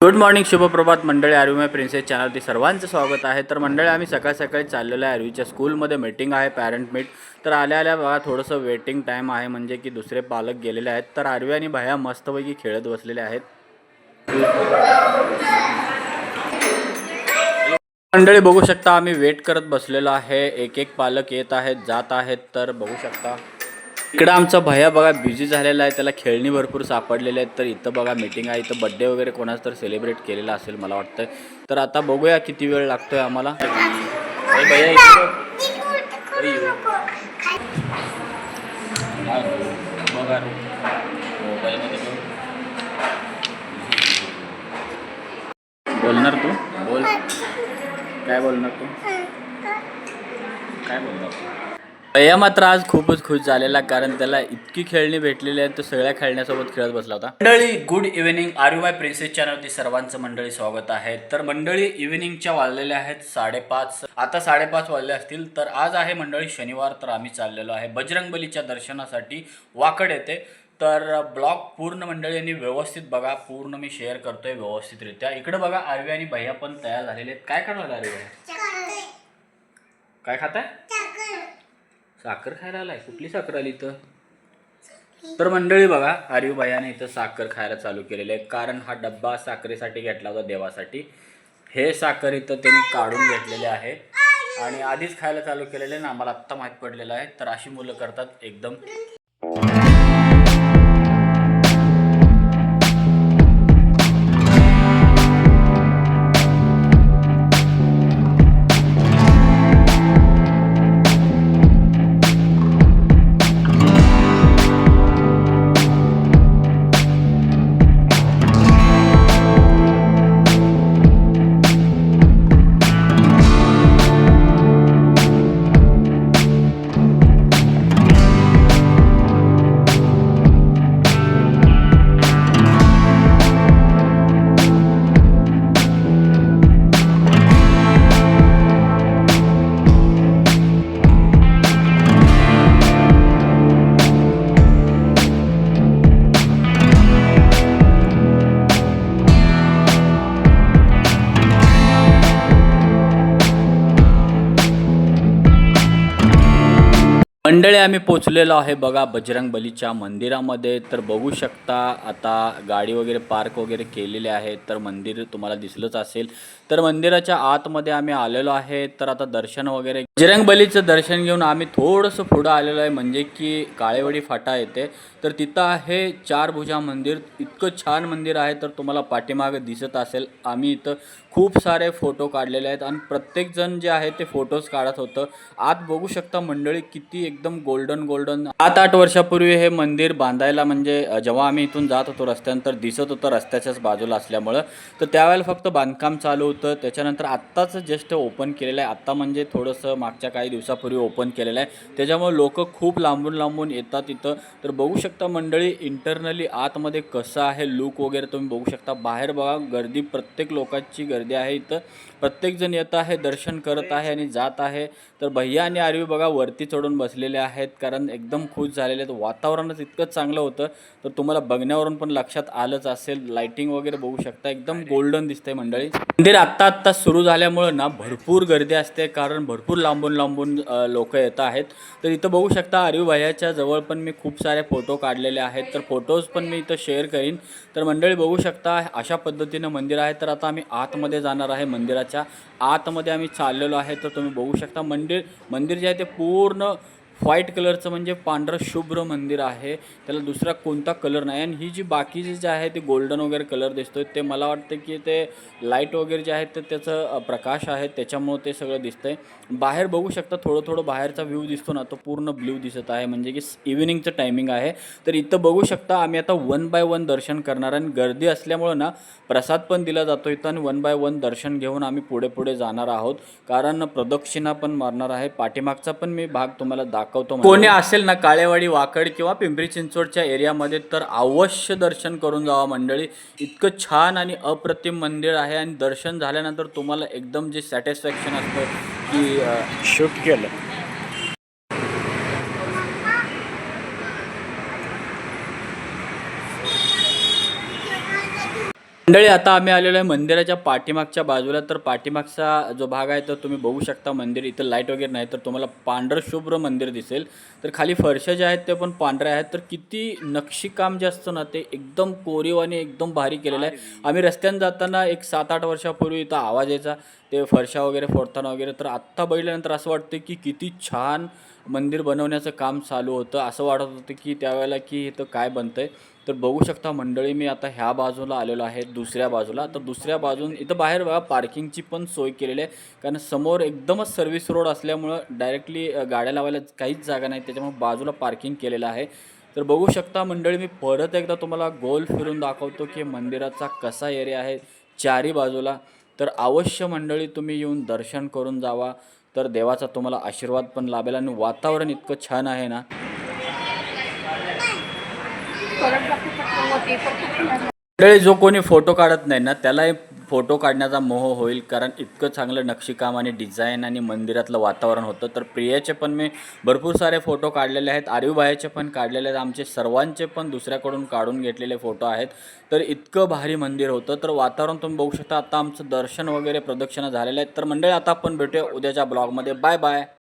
Good morning शुभप्रभात मंडळी. आर्वीमय princess चॅनलती सर्वांचं स्वागत आहे. तर मंडळी आम्ही सकाळ सकाळी चाललेलो आहे. आर्वीच्या स्कूलमध्ये मीटिंग आहे पॅरेंट मीट तर आल्या आल्या बघा थोडंसं वेटिंग टाईम आहे म्हणजे की दुसरे पालक गेलेले आहेत. तर आर्वी आणि भया मस्तपैकी खेळत बसलेले आहेत. मंडळी बघू शकता आम्ही वेट करत बसलेलो आहे. एक एक पालक येत आहेत जात आहेत. तर बघू शकता. इकडं आमचा भैया बघा बिझी झालेला आहे. त्याला खेळणी भरपूर सापडलेले आहेत. तर इथं बघा मीटिंग आहे. इथं बड्डे वगैरे कोणाचं तर सेलिब्रेट केलेला असेल मला वाटतं तर आता बघूया किती वेळ लागतोय आम्हाला. बोलणार तू? बोल. काय बोलणार तू? काय बोलणार तू भैया मात्र आज खूपच खुश झालेला कारण त्याला इतकी खेळणी भेटलेली आहे तो सगळ्या खेळण्यासोबत खेळत बसला होता. मंडळी good evening are you my princess चॅनलवरती सर्वांचं मंडळी स्वागत आहे. तर मंडळी इव्हिनिंगच्या वाजलेल्या आहेत साडेपाच. आता साडेपाच वाजले असतील तर आज आहे मंडळी शनिवार तर आम्ही चाललेलो आहे बजरंगबलीच्या दर्शनासाठी वाकड येते तर ब्लॉग पूर्ण मंडळींनी व्यवस्थित बघा पूर्ण मी शेअर करतोय व्यवस्थितरित्या. इकडे बघा आरवी आणि भैया पण तयार झालेले आहेत. काय करणार आरवी काय खाताय? साखर खायला आलाय? कुठली साखर आली इथं? तर मंडळी बघा आर्यू भैयाने इथं साखर खायला चालू केलेले आहे. कारण हा डब्बा साखरेसाठी घेतला होता देवासाठी. हे साखर इथं त्यांनी काढून घेतलेले आहे. आणि आधीच खायला चालू केलेले आहे ना आम्हाला आत्ता माहीत पडलेलं आहे. तर अशी मुलं करतात एकदम. मंडळी आम्ही पोचलेलो आहे बघा बजरंग बलीच्या मंदिरामध्ये. तर बघू शकता आता गाडी वगैरे पार्क वगैरे केलेले आहे तर मंदिर तुम्हाला दिसलंच असेल. तर मंदिराच्या आतमध्ये आम्ही आलेलो आहे. तर आता दर्शन वगैरे बजरंग बलीचं दर्शन घेऊन आम्ही थोडंसं पुढं आलेलो आहे म्हणजे की काळेवाडी फाटा येते तर तिथं आहे चार भुजा मंदिर. इतकं छान मंदिर आहे तर तुम्हाला पाठीमागे दिसत असेल. आम्ही इथं खूप सारे फोटो काढलेले आहेत आणि प्रत्येकजण जे आहे ते फोटोज काढत होतं. आत बघू शकता मंडळी किती एकदम गोल्डन गोल्डन सात आठ वर्षापूर्वी हे मंदिर बांधायला म्हणजे जेव्हा आम्ही इथून जात होतो रस्त्यानंतर दिसत होतं रस्त्याच्याच बाजूला असल्यामुळं. तर त्यावेळेला फक्त बांधकाम चालू होतं. त्याच्यानंतर आत्ताच जस्ट ओपन केलेलं आहे. आत्ता म्हणजे थोडंसं मागच्या काही दिवसापूर्वी ओपन केलेलं आहे. त्याच्यामुळे लोक खूप लांबून लांबून येतात इथं. तर बघू शकता मंडळी इंटरनली आतमध्ये कसं आहे लुक वगैरे तुम्ही बघू शकता. बाहेर बघा गर्दी प्रत्येक लोकांची गर्दी आहे इथं. प्रत्येकजण येत आहे दर्शन करत आहे आणि जात आहे. तर भैया आणि आरवी बघा वरती चढून बसले गेलेले आहेत. कारण एकदम खुश झालेले आहेत. वातावरणच इतकं चांगलं होतं. तर तुम्हाला बघण्यावरून पण लक्षात आलंच असेल. लाइटिंग वगैरे बघू शकता. एकदम गोल्डन दिसतंय मंडळी. मंदिर आत्ता आत्ता सुरू झाल्यामुळं ना भरपूर गर्दी असते. कारण भरपूर लांबून लांबून लोक येत आहेत. तर इथं बघू शकता आरवी भैयाच्या जवळ पण मी खूप सारे फोटो काढलेले आहेत. तर फोटोज पण मी इथं शेअर करीन. तर मंडळी बघू शकता अशा पद्धतीनं मंदिर आहे. तर आता आम्ही आतमध्ये जाणार आहे मंदिराच्या. आतमध्ये आम्ही चाललेलो आहे. तर तुम्ही बघू शकता मंदिर. मंदिर जे आहे ते पूर्ण व्हाईट कलरचं म्हणजे पांढरं शुभ्र मंदिर आहे. त्याला दुसरा कोणता कलर नाही. आणि ही जी बाकीची जे आहे ते गोल्डन वगैरे कलर दिसतो ते मला वाटतं की ते लाइट वगैरे जे आहेत ते त्याचं प्रकाश आहे. त्याच्यामुळं ते सगळं दिसतंय. बाहेर बघू शकता थोडं थोडं बाहेरचा व्ह्यू दिसतो ना तो पूर्ण ब्ल्यू दिसत आहे. म्हणजे की इव्हिनिंगचं टायमिंग आहे. तर इथं बघू शकता आम्ही आता वन बाय वन दर्शन करणार आणि गर्दी असल्यामुळं ना प्रसाद पण दिला जातो इथं. आणि वन बाय वन दर्शन घेऊन आम्ही पुढे पुढे जाणार आहोत. कारण प्रदक्षिणा पण मारणार आहे. पाठीमागचा पण मी भाग तुम्हाला दाखवतो कोणी असेल ना काळेवाडी वाकड किंवा पिंपरी चिंचवडच्या एरियामध्ये तर अवश्य दर्शन करून जावा मंडळी. इतकं छान आणि अप्रतिम मंदिर आहे आणि दर्शन झाल्यानंतर तुम्हाला एकदम जे सॅटिस्फॅक्शन असतं की शूट केलं. मंडळी आता आम्ही आलेलो आहे मंदिराच्या पाठीमागच्या बाजूला. तर पाठीमागचा जो भाग आहे तर तुम्ही बघू शकता मंदिर. इथं लाइट वगैरे नाही तर तुम्हाला पांढरं शुभ्र मंदिर दिसेल. तर खाली फरशा ज्या आहेत ते पण पांढऱ्या आहेत. तर किती नक्षीकाम जे असतं ना ते एकदम कोरीव आणि एकदम भारी केलेलं आहे. आम्ही रस्त्यानं जाताना एक सात आठ वर्षापूर्वी इथं आवाज यायचा. ते फरशा वगैरे फोडताना वगैरे. तर आत्ता बघितल्यानंतर असं वाटतं की किती छान मंदिर बनवण्याचं काम चालू होतं. असं वाटत होतं की त्यावेळेला की इथं काय बनतं आहे तर बघू शकता मंडळी मी आता ह्या बाजूला आलेलो आहे दुसऱ्या बाजूला. तर दुसऱ्या बाजून इथं बाहेर बघा पार्किंगची पण सोय केलेली आहे. कारण समोर एकदमच सर्व्हिस रोड असल्यामुळं डायरेक्टली गाड्या लावायला काहीच जागा नाही. त्याच्यामुळे बाजूला पार्किंग केलेलं आहे. तर बघू शकता मंडळी मी परत एकदा तुम्हाला गोल फिरून दाखवतो की मंदिराचा कसा एरिया आहे चारी बाजूला. तर अवश्य मंडळी तुम्ही येऊन दर्शन करून जावा. तर देवाचा तुम्हाला आशीर्वाद पण लाभेल आणि वातावरण इतकं छान आहे ना. मंडळी जो कोणी फोटो काढत नाही ना त्यालाही फोटो काढण्याचा मोह होईल कारण इतकं चांगलं नक्षीकाम आणि डिझाईन आणि मंदिरातलं वातावरण होतं. तर प्रियाचे पण मी भरपूर सारे फोटो काढलेले आहेत. आरिवबायाचे पण काढलेले आहेत. आमचे सर्वांचे पण दुसऱ्याकडून काढून घेतलेले फोटो आहेत. तर इतकं भारी मंदिर होतं. तर वातावरण तुम्ही बघू शकता. आता आमचं दर्शन वगैरे प्रदक्षिणा झालेलं आहे. तर मंडळी आता आपण भेटूया उद्याच्या ब्लॉगमध्ये. Bye bye.